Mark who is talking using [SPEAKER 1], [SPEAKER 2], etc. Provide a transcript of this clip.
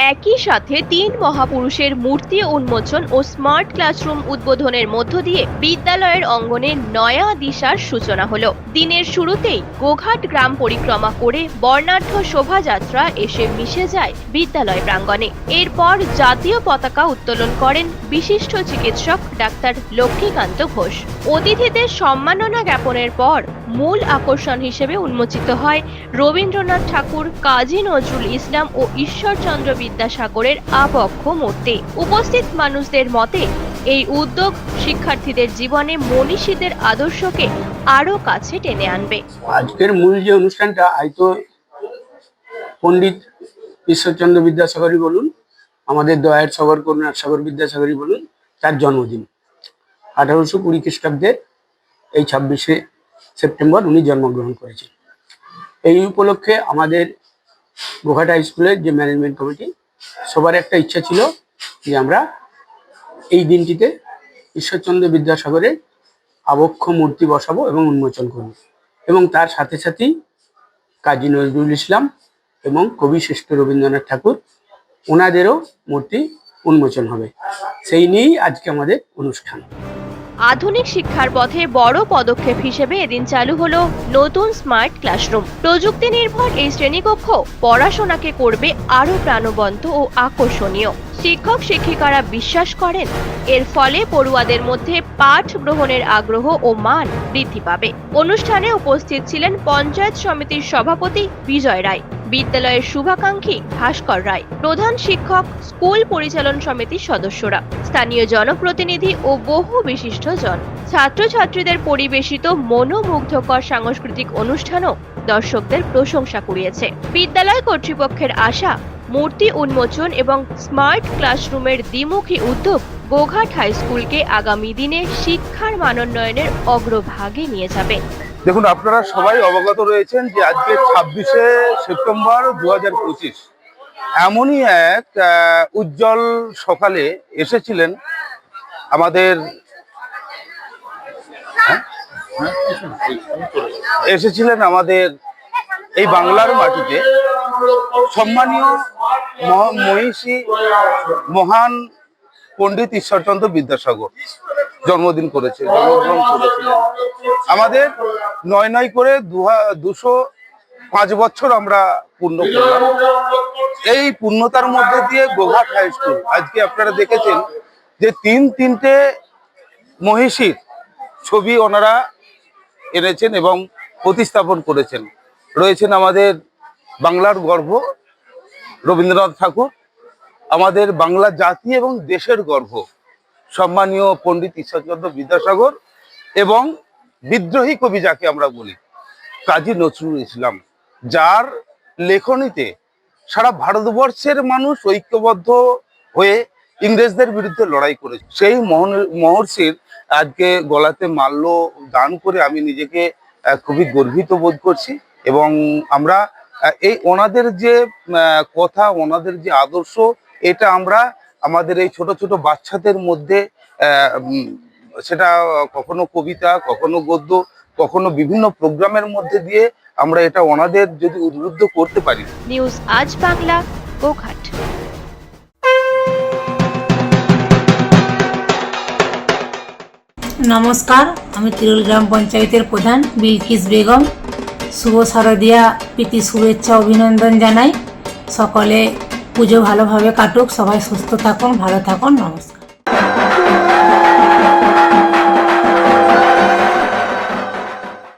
[SPEAKER 1] একই সাথে তিন মহাপুরুষের মূর্তি উন্মোচন ও স্মার্ট ক্লাসরুম উদ্বোধনের মধ্য দিয়ে বিদ্যালয়ের অঙ্গনে নয়া দিশার সূচনা হলো। দিনের শুরুতেই গোঘাট গ্রাম পরিক্রমা করে বর্ণাঢ্য শোভাযাত্রা এসে মিশে যায় বিদ্যালয় প্রাঙ্গণে। এরপর জাতীয় পতাকা উত্তোলন করেন বিশিষ্ট চিকিৎসক ডাক্তার লক্ষ্মীকান্ত ঘোষ। অতিথিদের সম্মাননা জ্ঞাপনের পর মূল আকর্ষণ হিসেবে উন্মোচিত হয়। রবীন্দ্রনাথ ঠাকুর, কাজী নজরুল ইসলাম ও ঈশ্বরচন্দ্র বিদ্যাসাগরের আবক্ষ মূর্তি। উপস্থিত মানুষদের মতে, এই উদ্যোগ শিক্ষার্থীদের জীবনে মনীষীদের আদর্শকে আরও কাছে টেনে আনবে।
[SPEAKER 2] আজকের মূল যে অনুষ্ঠানটা হয়তো পণ্ডিত ঈশ্বরচন্দ্র বিদ্যাসাগরই বলুন, আমাদের দয়ার সাগর, করুণার সাগর বিদ্যাসাগরই বলুন, তার জন্মদিন। আঠারোশো কুড়ি খ্রিস্টাব্দের এই ছাব্বিশে সেপ্টেম্বর উনি জন্মগ্রহণ করেছেন। এই উপলক্ষে আমাদের গোঘাট স্কুলের যে ম্যানেজমেন্ট কমিটি, সবার একটা ইচ্ছা ছিল যে আমরা এই দিনটিতে ঈশ্বরচন্দ্র বিদ্যাসাগরের আবক্ষ মূর্তি বসাবো এবং উন্মোচন করব। এবং তার সাথে সাথেই কাজী নজরুল ইসলাম এবং কবি শ্রেষ্ঠ রবীন্দ্রনাথ ঠাকুর, ওনাদেরও মূর্তি উন্মোচন হবে। সেই নিয়েই আজকে আমাদের অনুষ্ঠান।
[SPEAKER 1] আধুনিক শিক্ষার পথে বড় পদক্ষেপ হিসেবে এদিন চালু হলো নতুন স্মার্ট ক্লাসরুম। প্রযুক্তি নির্ভর এই শ্রেণীকক্ষ পড়াশোনাকে করবে আরও প্রাণবন্ত ও আকর্ষণীয়। শিক্ষক, শিক্ষিকারা বিশ্বাস করেন, এর ফলে পড়ুয়াদের মধ্যে পাঠ গ্রহণের আগ্রহ ও মান বৃদ্ধি পাবে। অনুষ্ঠানে উপস্থিত ছিলেন পঞ্চায়েত সমিতির সভাপতি বিজয় রায়। বিদ্যালয়ের শুভাকাঙ্ক্ষী ভাস্কর রায়, প্রধান শিক্ষক, স্কুল পরিচালন সমিতির সদস্যরা, স্থানীয় জনপ্রতিনিধি ও বহু বিশিষ্ট জন। ছাত্রছাত্রীদের পরিবেশিত মনোমুগ্ধকর সাংস্কৃতিক অনুষ্ঠানও দর্শকদের প্রশংসা কুড়িয়েছে। বিদ্যালয় কর্তৃপক্ষের আশা, মূর্তি উন্মোচন এবং স্মার্ট ক্লাসরুমের দ্বিমুখী উদ্যোগ গোঘাট হাই স্কুলকে আগামী দিনে শিক্ষার মানোন্নয়নের অগ্রভাগে নিয়ে যাবে।
[SPEAKER 3] দেখুন, আপনারা সবাই অবগত রয়েছেন যে আজকে ছাব্বিশে সেপ্টেম্বর দু হাজার পঁচিশ এমনই এক উজ্জ্বল সকালে এসেছিলেন আমাদের হ্যাঁ? এসেছিলেন আমাদের এই বাংলার মাটিতে সম্মানীয় মহ- মহিষী মহান পণ্ডিত ঈশ্বরচন্দ্র বিদ্যাসাগর জন্মদিন করেছে, জন্মগ্রহণ আমাদের নয় নয় করে দুশো পাঁচ বছর আমরা পূর্ণ করলাম। এই পূর্ণতার মধ্যে দিয়ে গোঘাট হাই স্কুল, আজকে আপনারা দেখেছেন যে তিন তিনটে মহিষীর ছবি ওনারা এনেছেন এবং প্রতিস্থাপন করেছেন। রয়েছেন আমাদের বাংলার গর্ভ রবীন্দ্রনাথ ঠাকুর আমাদের বাংলা জাতি এবং দেশের গর্ভ সম্মানীয় পণ্ডিত ঈশ্বরচন্দ্র বিদ্যাসাগর এবং বিদ্রোহী কবি যাকে আমরা বলি, কাজী নজরুল ইসলাম, যার লেখনীতে সারা ভারতবর্ষের মানুষ ঐক্যবদ্ধ হয়ে ইংরেজদের বিরুদ্ধে লড়াই করেছে। সেই মহর্ষির আজকে গলাতে মাল্য দান করে আমি নিজেকে খুবই গর্বিত বোধ করছি এবং আমরা এই ওনাদের যে কথা, ওনাদের যে আদর্শ এটা আমরা আমাদের এই ছোট ছোট বাচ্চাদের মধ্যে আহ, সেটা কখনো কবিতা কখনো গদ্য কখনো বিভিন্ন প্রোগ্রামের মধ্যে দিয়ে আমরা এটা ওনাদের যদি উদ্বুদ্ধ করতে পারি।
[SPEAKER 1] নিউজ আজ বাংলা গোঘাট।
[SPEAKER 4] নমস্কার আমি তিরুল গ্রাম পঞ্চায়েতের প্রধান বিলকিস বেগম। শুভ শারদিয়া প্রীতি শুভেচ্ছা অভিনন্দন জানাই সকলে। পুজো ভালোভাবে কাটুক সবাই সুস্থ থাকুন ভালো থাকুন নমস্কার।